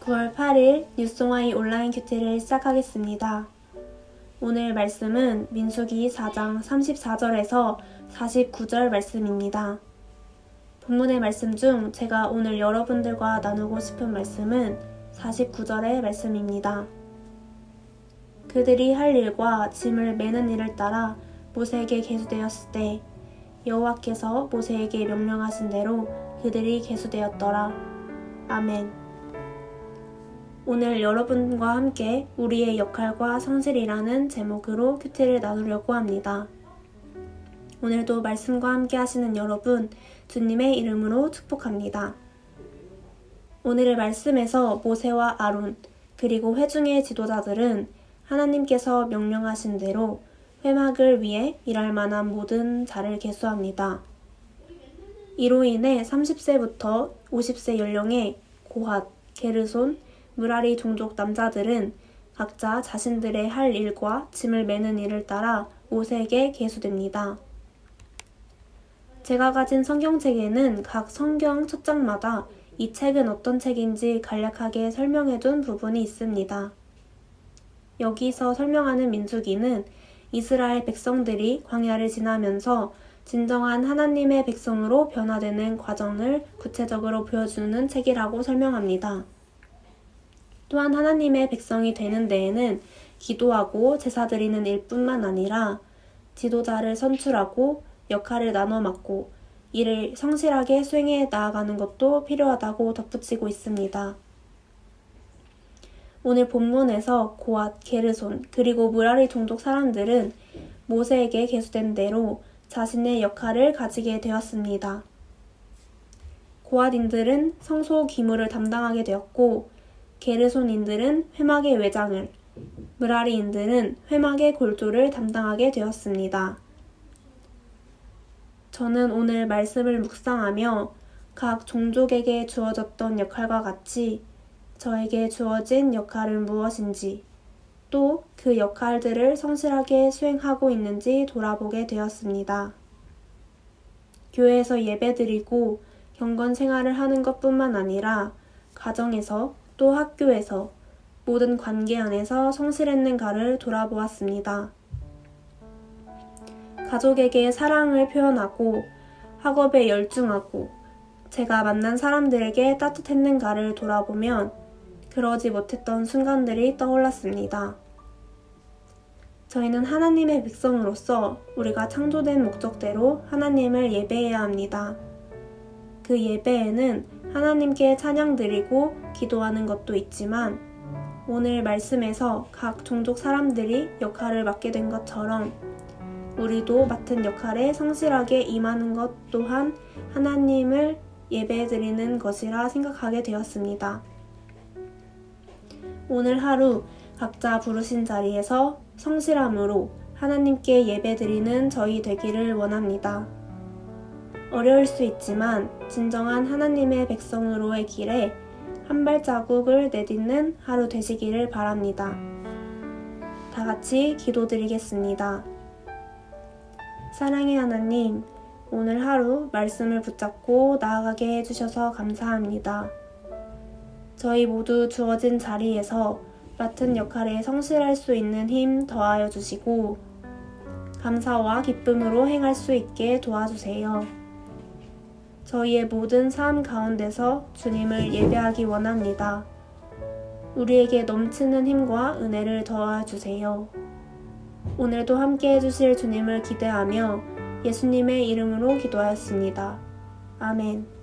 9월 8일 뉴스와이 온라인 큐티를 시작하겠습니다. 오늘 말씀은 민수기 4장 34절에서 49절 말씀입니다. 본문의 말씀 중 제가 오늘 여러분들과 나누고 싶은 말씀은 49절의 말씀입니다. 그들이 할 일과 짐을 매는 일을 따라 모세에게 계수되었을 때 여호와께서 모세에게 명령하신 대로 그들이 계수되었더라. 아멘. 오늘 여러분과 함께 우리의 역할과 성실이라는 제목으로 큐티를 나누려고 합니다. 오늘도 말씀과 함께 하시는 여러분, 주님의 이름으로 축복합니다. 오늘의 말씀에서 모세와 아론, 그리고 회중의 지도자들은 하나님께서 명령하신 대로 회막을 위해 일할 만한 모든 자를 계수합니다. 이로 인해 30세부터 50세 연령의 고핫, 게르손, 무라리 종족 남자들은 각자 자신들의 할 일과 짐을 매는 일을 따라 모세에게 계수됩니다. 제가 가진 성경책에는 각 성경 첫 장마다 이 책은 어떤 책인지 간략하게 설명해 둔 부분이 있습니다. 여기서 설명하는 민수기는 이스라엘 백성들이 광야를 지나면서 진정한 하나님의 백성으로 변화되는 과정을 구체적으로 보여주는 책이라고 설명합니다. 또한 하나님의 백성이 되는 데에는 기도하고 제사 드리는 일뿐만 아니라 지도자를 선출하고 역할을 나눠 맡고 이를 성실하게 수행해 나아가는 것도 필요하다고 덧붙이고 있습니다. 오늘 본문에서 고앗, 게르손, 그리고 무라리 종족 사람들은 모세에게 계수된 대로 자신의 역할을 가지게 되었습니다. 고앗인들은 성소 기물을 담당하게 되었고, 게르손인들은 회막의 외장을, 무라리인들은 회막의 골조를 담당하게 되었습니다. 저는 오늘 말씀을 묵상하며 각 종족에게 주어졌던 역할과 같이 저에게 주어진 역할은 무엇인지 또 그 역할들을 성실하게 수행하고 있는지 돌아보게 되었습니다. 교회에서 예배드리고 경건 생활을 하는 것뿐만 아니라 가정에서 또 학교에서 모든 관계 안에서 성실했는가를 돌아보았습니다. 가족에게 사랑을 표현하고 학업에 열중하고 제가 만난 사람들에게 따뜻했는가를 돌아보면 그러지 못했던 순간들이 떠올랐습니다. 저희는 하나님의 백성으로서 우리가 창조된 목적대로 하나님을 예배해야 합니다. 그 예배에는 하나님께 찬양 드리고 기도하는 것도 있지만 오늘 말씀에서 각 종족 사람들이 역할을 맡게 된 것처럼 우리도 맡은 역할에 성실하게 임하는 것 또한 하나님을 예배 드리는 것이라 생각하게 되었습니다. 오늘 하루 각자 부르신 자리에서 성실함으로 하나님께 예배 드리는 저희 되기를 원합니다. 어려울 수 있지만 진정한 하나님의 백성으로의 길에 한 발자국을 내딛는 하루 되시기를 바랍니다. 다 같이 기도드리겠습니다. 사랑의 하나님, 오늘 하루 말씀을 붙잡고 나아가게 해주셔서 감사합니다. 저희 모두 주어진 자리에서 맡은 역할에 성실할 수 있는 힘 더하여 주시고, 감사와 기쁨으로 행할 수 있게 도와주세요. 저희의 모든 삶 가운데서 주님을 예배하기 원합니다. 우리에게 넘치는 힘과 은혜를 더하 주세요. 오늘도 함께 해주실 주님을 기대하며 예수님의 이름으로 기도하였습니다. 아멘.